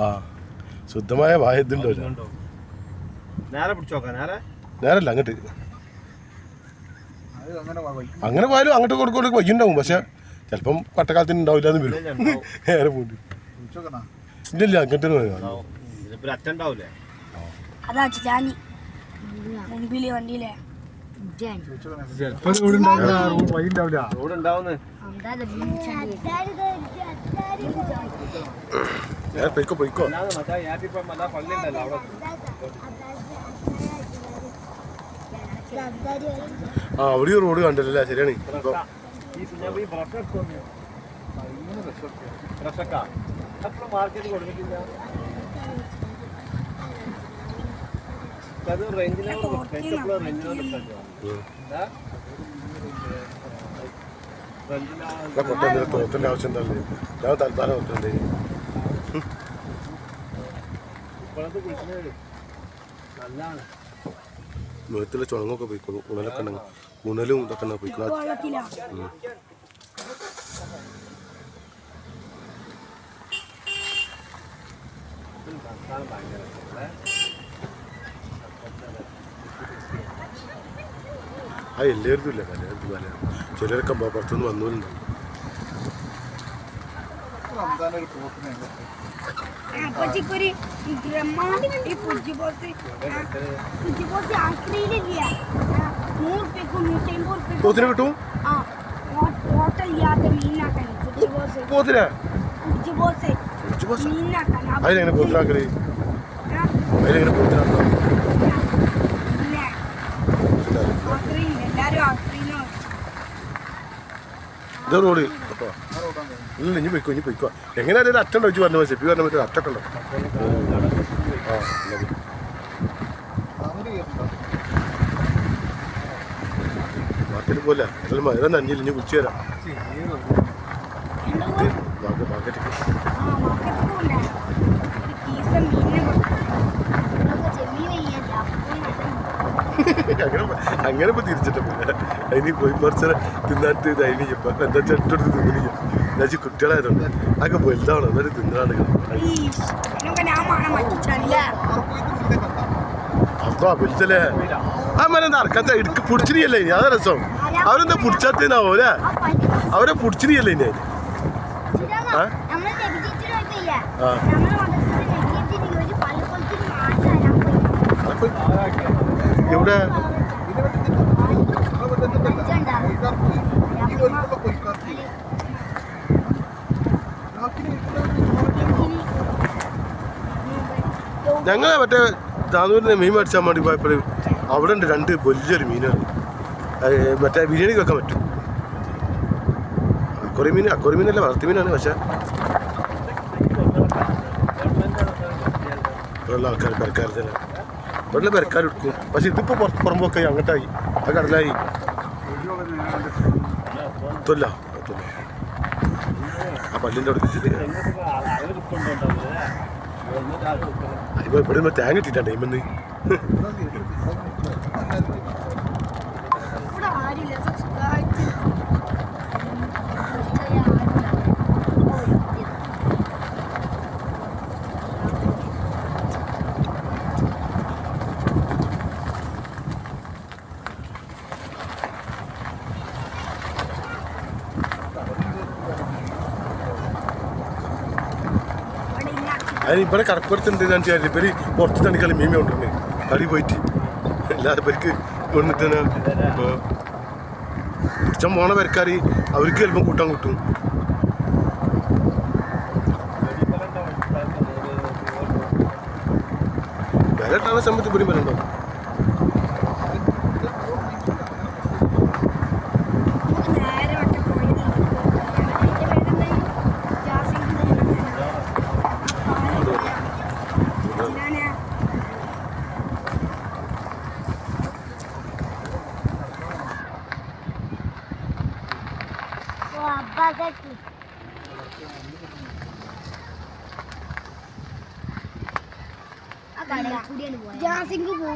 ആ. ശുദ്ധമായ വായ ഇതുണ്ടോ നേരെ പിടിച്ചോക്കാം നേരെ. നേരല്ല അങ്ങോട്ട്. അങ്ങനെ പോയാലും അങ്ങോട്ട് കൊടുക്കും വയ്യുണ്ടാവും. പക്ഷെ ചിലപ്പം പട്ടക്കാലത്തിന് ഉണ്ടാവില്ല എന്ന് വരും. നേരെ പോയിട്ട് ഇല്ലില്ല അങ്ങോട്ട് വണ്ടിയിലെ. റോഡ് ഉണ്ടാവുന്നേ. നേരെ പൊയ്ക്കോ പൊയ്ക്കോ. ആ അവിടെ ഒരു റോഡ് കണ്ടല്ലേ ശരിയാണ്. ഈ കുഞ്ഞാപ്പ ഈ ബ്രഷ് എടുത്തോന്ന് ബ്രഷൊക്കെ. മുഖത്തിലെ ചുണങ്ങൊക്കെ പോയിക്കോളൂ. ഉണലൊക്കെ ഉണ്ടെങ്കിൽ ഉണലും ഇതൊക്കെ ഉണ്ടെങ്കിൽ പോയിക്കോളൂ. ആ എല്ലാവർക്കും ഇല്ല. എല്ലാവർക്കും വില ചിലരൊക്കെ പുറത്തുനിന്ന് വന്നൂരുണ്ടാവും അപ്പച്ചിക്കൊരു ബ്രഹ്മാണ്ട് ഈ ഫ്രിഡ്ജ് പോലത്തെ ഫ്രിഡ്ജ് പോലത്തെ ആക്രിയിലില്ല. നൂറ് റുപ്യക്കും നൂറ്റമ്പത് റുപ്യക്കും പോത്തിന് കിട്ടും? ആ ഹോട്ടൽ ഇല്ലാത്ത മീനാക്കാൻ fridge boss fridge boss fridge boss മീനാക്കാൻ അതിനെങ്ങനെ പോത്തിനാക്കൽ അതിനെങ്ങനെ പോത്തിനാക്കാം എല്ലാരും ആക്രിന്ന് ഇത് റോഡ്. അപ്പൊ ഇല്ല ഇനി പോയിക്കോ ഇനി പോയിക്കോ. എങ്ങനെയാലും ഒരു അറ്റം വെച്ച് പറഞ്ഞ ഷെപ്പി പറഞ്ഞ പറ്റും അറ്റൊക്കെ ഉണ്ടോ? ആ. മാർക്കറ്റിൽ പോലെ ഏതായാലും മഴ നഞ്ഞില്ല ഇനി കുളിച്ചു തരാം മാർക്കറ്റ് മാർക്കറ്റിൽ ആ മാർക്കറ്റിൽ പോണ്ടേ പീസ മീനിനെ അങ്ങനെ അങ്ങനെ ഇപ്പം തിരിച്ചിട്ടില്ല അതിന് പോയി കുറച്ച് തിന്നാട്ട് അതിന് ഇപ്പം എന്താ ചെട്ടെടുത്ത് തിന്നില്ല? എന്നുവെച്ചാൽ കുട്ടികളായതുകൊണ്ട് അതൊക്കെ വലുതാണ് എന്നിട്ട് തിന്നാണ് അപ്പൊ വലുതല്ലേ ആ മരം എന്താ അറക്കാത്ത? ഇടുക്ക് പിടിച്ചിരിയല്ലേ ഇനി? അതാ രസം. അവരെന്താ പിടിച്ചാത്തേനാവോ അല്ലേ? അവരെ പിടിച്ചിരിയല്ലേ ഇനി? ആ നമ്മൾ മതത്തിൽ നെഗറ്റീവ് ഒരു പല കൊലത്തിൽ മാറ്റാൻ പോയി അപ്പൊ എവിടെ? ഞങ്ങളെ മറ്റേ താനൂരിന് മീൻ മേടിച്ചാൽ വേണ്ടി പോയപ്പോൾ അവിടെ ഉണ്ട് രണ്ട് വലിയൊരു മീനാണ്. മറ്റേ ബിരിയാണി വെക്കാൻ പറ്റും. അക്കുറി മീൻ അക്കുറി മീനല്ല വളർത്തി മീനാണ് പക്ഷെ. ആൾക്കാർ പെരക്കാർ തന്നെ. ഇവിടെയുള്ള പെരക്കാർ എടുക്കും. പക്ഷെ ഇതിപ്പോൾ പുറത്ത് പുറമ്പൊക്കെ അങ്ങോട്ടായി. അത് കടലായി. എത്തല്ല എത്തല്ല ആ പല്ലിന്റെ അടുത്ത് ഇവിടെ തേങ്ങ ഇട്ടിട്ടാണ് ഇമെന്ന് ഇവിടെ ആരില്ല സുഖമായിട്ട് ഇവിടെ ഇല്ല അതിന് ഇവിടെ കടപ്പുറത്തുണ്ട് ഞാൻ വിചാരിച്ചു ഇവർ പുറത്ത് തണിക്കാലും മീൻ കൊണ്ടുവരണേ കടി പോയിട്ട് അല്ലാതെ ഇവർക്ക് കൊണ്ടിട്ട് പിടിച്ചാൻ പോണ പെരക്കാർ അവർക്ക് ചിലപ്പോൾ കൂട്ടാൻ കിട്ടും. വില ഇട്ടാണ സമയത്ത് ഇവിടെയും വില ഉണ്ടാവും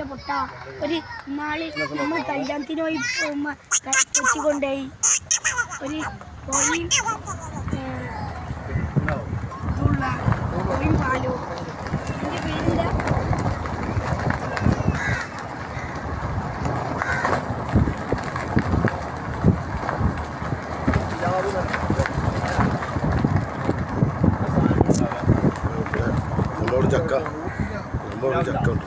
ഇല്ല പൊട്ട. ഒരു നാളെ നമ്മൾ കല്യാണത്തിന് പോയി പോകുമ്പോൾ കൊണ്ടുപോയി ഒരു കോഴിയും കോഴിയും പാലും. എന്റെ പേരെന്താ ചക്ക ചക്ക ഉണ്ട്.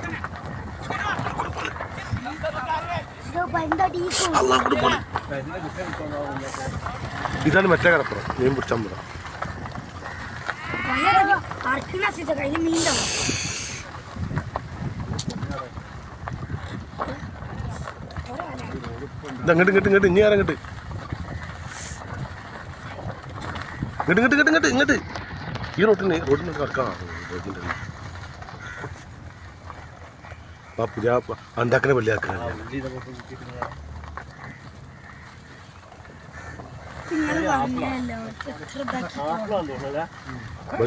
കിട്ടുന്നതാവും ഇതാണ് മറ്റേ കടപ്പുറം. മീൻ പിടിച്ചാൽ ഇങ്ങോട്ട് ഇങ്ങോട്ട് ഇനി ഇങ്ങോട്ട്? ഇങ്ങോട്ട് ഇങ്ങോട്ട് ഇങ്ങോട്ട് ഈ റോട്ടിന് റോഡിന് കിടക്കാം റോഡിന്റെ ആ പുതിയ തോന്നുന്നല്ലേ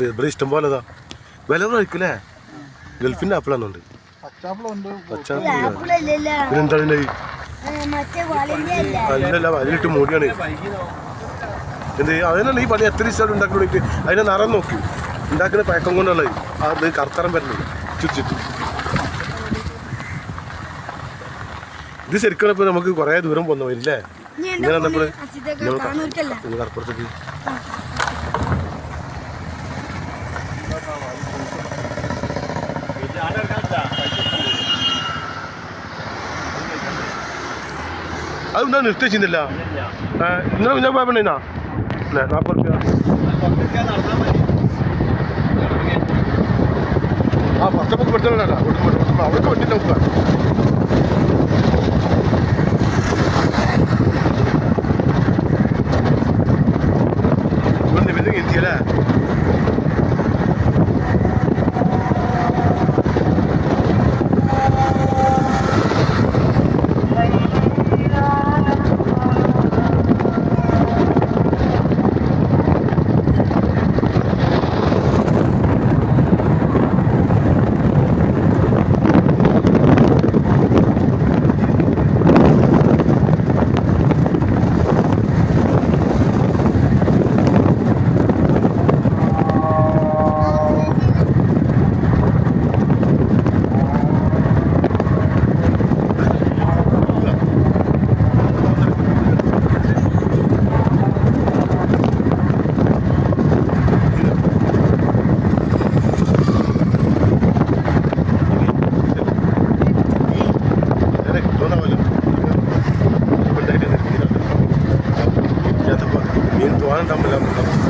ഇവിടെ ഇഷ്ടം പോലെ അതാ വില കഴിക്കില്ലേ ഗൾഫിന്റെ വാളിന്റെ അല്ലല്ല അതിലിട്ട് മൂടിയാണ്. എന്ത് അതിനല്ല ഈ പണി? എത്ര ദിവസം ഉണ്ടാക്കി അതിനെ നിറം നോക്കി. ഉണ്ടാക്കുന്ന പഴക്കം കൊണ്ടുള്ളത് അത് കറുത്തറം വരുന്നത് ചുറ്റിട്ട് ഇത് ശരിക്കും ഇപ്പൊ നമുക്ക് കുറേ ദൂരം പോന്നു വരില്ലേ ഇങ്ങനെ കാണൂർക്കല്ല നിങ്ങൾ കടപ്പുറത്തേക്ക് ഇത് ആന എടുക്കാത്ത അത് എന്താ നിർത്തി ചെയ്യുന്നില്ല ഇന്നലെ ഞാൻ പോയ പെണ്ണാ നാൽപ്പത് റുപ്യ ആ പത്തപ്പൊക്കെ പെട്ടെന്ന് അവിടെ വണ്ടി നോക്കുക മീൻ തോന്നുന്നുണ്ടാവില്ല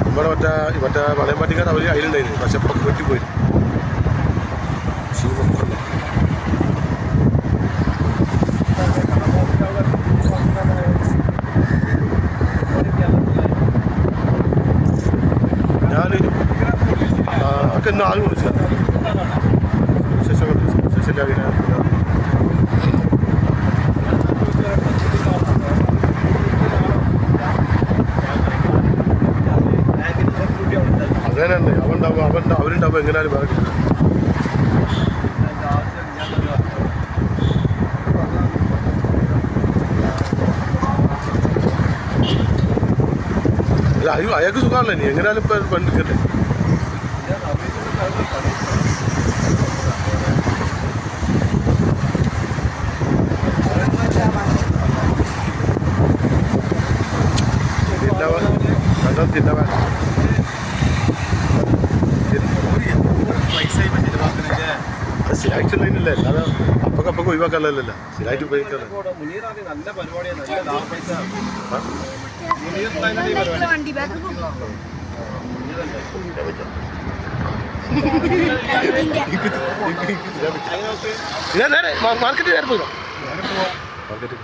നമ്മുടെ മറ്റേ മറ്റേ വളയമ്പാട്ടിക്കാർ അവർ അതിലുണ്ടായിരുന്നു പക്ഷെ പുറത്ത് വെട്ടിപ്പോയി ശീലം ഞാൻ ഇന്ന് ആദ്യം വിളിച്ചത് ശശി ശശിന്റെ അതിനെ അതന്നെ അവൻ ഉണ്ടാവും അവൻ അവരുണ്ടാവും എങ്ങനെയാലും വേറെ അയ്യോ അയാൾക്ക് സുഖമല്ലേ നീ എങ്ങനെയാലും ഇപ്പം പണ്ടിക്കട്ടെ അത് സ്ഥിരമായിട്ട് പൈസ. വണ്ടി മാർക്കറ്റ് നേരെ പോയിക്കോ. മാർക്കറ്റ്.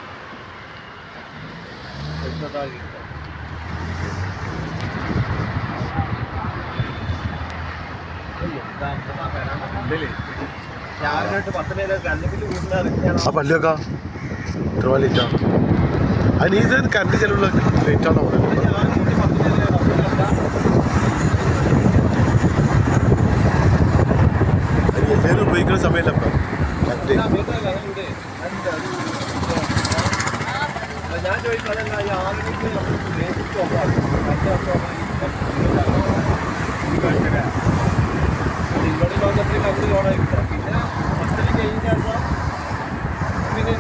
ആ പള്ളിയൊക്കെ എത്ര ലേറ്റാ അതിന് ഇത് കറണ്ട് ചെലവുള്ള ലേറ്റാണോ അത് എല്ലാവരും ഉപയോഗിക്കുന്ന സമയമല്ല കറണ്ട് ഞാൻ ചോദിക്കുന്നത് ഓണായിട്ടില്ല പിന്നെ പത്തര കഴിഞ്ഞാൽ പിന്നെ